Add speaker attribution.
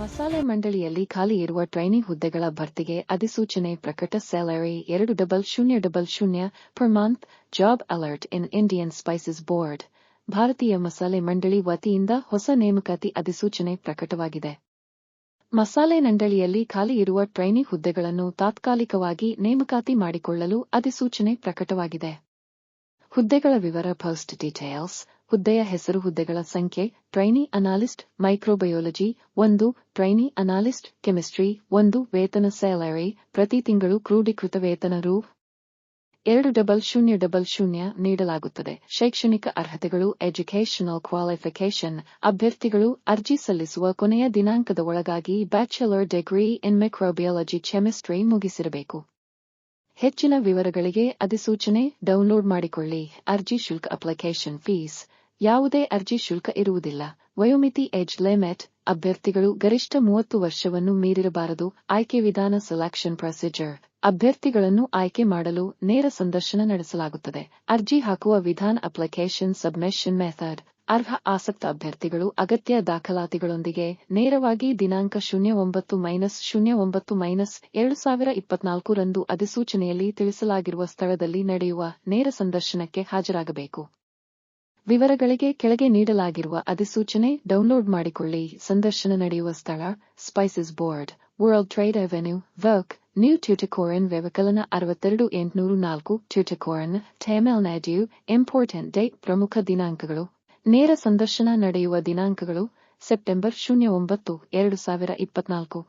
Speaker 1: ಮಸಾಲೆ ಮಂಡಳಿಯಲ್ಲಿ ಖಾಲಿ ಇರುವ ಟ್ರೈನಿ ಹುದ್ದೆಗಳ ಭರ್ತಿಗೆ ಅಧಿಸೂಚನೆ ಪ್ರಕಟ ಸ್ಯಾಲರಿ ಎರಡು ಡಬಲ್ ಶೂನ್ಯ ಡಬಲ್ ಶೂನ್ಯ per month job alert in Indian spices board. ಭಾರತೀಯ ಮಸಾಲೆ ಮಂಡಳಿ ವತಿಯಿಂದ ಹೊಸ ನೇಮಕಾತಿ ಅಧಿಸೂಚನೆ ಪ್ರಕಟವಾಗಿದೆ. ಮಸಾಲೆ ಮಂಡಳಿಯಲ್ಲಿ ಖಾಲಿ ಇರುವ ಟ್ರೈನಿ ಹುದ್ದೆಗಳನ್ನು ತಾತ್ಕಾಲಿಕವಾಗಿ ನೇಮಕಾತಿ ಮಾಡಿಕೊಳ್ಳಲು ಅಧಿಸೂಚನೆ ಪ್ರಕಟವಾಗಿದೆ. ಹುದ್ದೆಗಳ ವಿವರ ಪೋಸ್ಟ್ ಡೀಟೇಲ್ಸ್ ಹುದ್ದೆಯ ಹೆಸರು ಹುದ್ದೆಗಳ ಸಂಖ್ಯೆ ಟ್ರೈನಿ ಅನಾಲಿಸ್ಟ್ ಮೈಕ್ರೋಬಯಾಲಜಿ ಒಂದು ಟ್ರೈನಿ ಅನಾಲಿಸ್ಟ್ ಕೆಮಿಸ್ಟ್ರಿ ಒಂದು, ವೇತನ ಸ್ಯಾಲರಿ ಪ್ರತಿ ತಿಂಗಳು ಕ್ರೋಢೀಕೃತ ವೇತನ ರು. ಎರಡು ಡಬಲ್ ಶೂನ್ಯ ಡಬಲ್ ಶೂನ್ಯ ನೀಡಲಾಗುತ್ತದೆ. ಶೈಕ್ಷಣಿಕ ಅರ್ಹತೆಗಳು ಎಜುಕೇಷನಲ್ ಕ್ವಾಲಿಫಿಕೇಷನ್ ಅಭ್ಯರ್ಥಿಗಳು, ಅರ್ಜಿ ಸಲ್ಲಿಸುವ ಕೊನೆಯ ದಿನಾಂಕದ ಒಳಗಾಗಿ bachelor degree in microbiology chemistry ಮುಗಿಸಿರಬೇಕು. ಹೆಚ್ಚಿನ ವಿವರಗಳಿಗೆ ಅಧಿಸೂಚನೆ ಡೌನ್ಲೋಡ್ ಮಾಡಿಕೊಳ್ಳಿ. ಅರ್ಜಿ ಶುಲ್ಕ ಅಪ್ಲಿಕೇಶನ್ ಫೀಸ್ ಯಾವುದೇ ಅರ್ಜಿ ಶುಲ್ಕ ಇರುವುದಿಲ್ಲ. ವಯೋಮಿತಿ ಏಜ್ ಲಿಮಿಟ್, ಅಭ್ಯರ್ಥಿಗಳು ಗರಿಷ್ಠ ಮೂವತ್ತು ವರ್ಷವನ್ನು ಮೀರಿರಬಾರದು. ಆಯ್ಕೆ ವಿಧಾನ ಸೆಲೆಕ್ಷನ್ ಪ್ರೊಸೀಜರ್ ಅಭ್ಯರ್ಥಿಗಳನ್ನು ಆಯ್ಕೆ ಮಾಡಲು ನೇರ ಸಂದರ್ಶನ ನಡೆಸಲಾಗುತ್ತದೆ. ಅರ್ಜಿ ಹಾಕುವ ವಿಧಾನ ಅಪ್ಲಿಕೇಶನ್ ಸಬ್ಮಿಷನ್ ಮೆಥಡ್ ಅರ್ಹ ಆಸಕ್ತ ಅಭ್ಯರ್ಥಿಗಳು ಅಗತ್ಯ ದಾಖಲಾತಿಗಳೊಂದಿಗೆ ನೇರವಾಗಿ ದಿನಾಂಕ ಶೂನ್ಯ ಒಂಬತ್ತು ಮೈನಸ್ ಶೂನ್ಯ ಒಂಬತ್ತು ಮೈನಸ್ ಎರಡು ಸಾವಿರ ಇಪ್ಪತ್ನಾಲ್ಕು ರಂದು ಅಧಿಸೂಚನೆಯಲ್ಲಿ ತಿಳಿಸಲಾಗಿರುವ ಸ್ಥಳದಲ್ಲಿ ನಡೆಯುವ ನೇರ ಸಂದರ್ಶನಕ್ಕೆ ಹಾಜರಾಗಬೇಕು. ವಿವರಗಳಿಗೆ ಕೆಳಗೆ ನೀಡಲಾಗಿರುವ ಅಧಿಸೂಚನೆ ಡೌನ್ಲೋಡ್ ಮಾಡಿಕೊಳ್ಳಿ. ಸಂದರ್ಶನ ನಡೆಯುವ ಸ್ಥಳ spices board world trade avenue work new Tuticorin ವ್ಯವಕಲನ ಅರವತ್ತೆರಡು ಎಂಟುನೂರು ನಾಲ್ಕು ಟ್ಯೂಟಿಕೋರನ್ ಟೆಮೆಲ್ ನ್ಯಾಡ್ಯೂ ಇಂಪಾರ್ಟೆಂಟ್ ಡೇಟ್ ಪ್ರಮುಖ ದಿನಾಂಕಗಳು. ನೇರ ಸಂದರ್ಶನ ನಡೆಯುವ ದಿನಾಂಕಗಳು ಸೆಪ್ಟೆಂಬರ್ ಶೂನ್ಯ ಒಂಬತ್ತು, ಎರಡು ಸಾವಿರ ಇಪ್ಪತ್ನಾಲ್ಕು.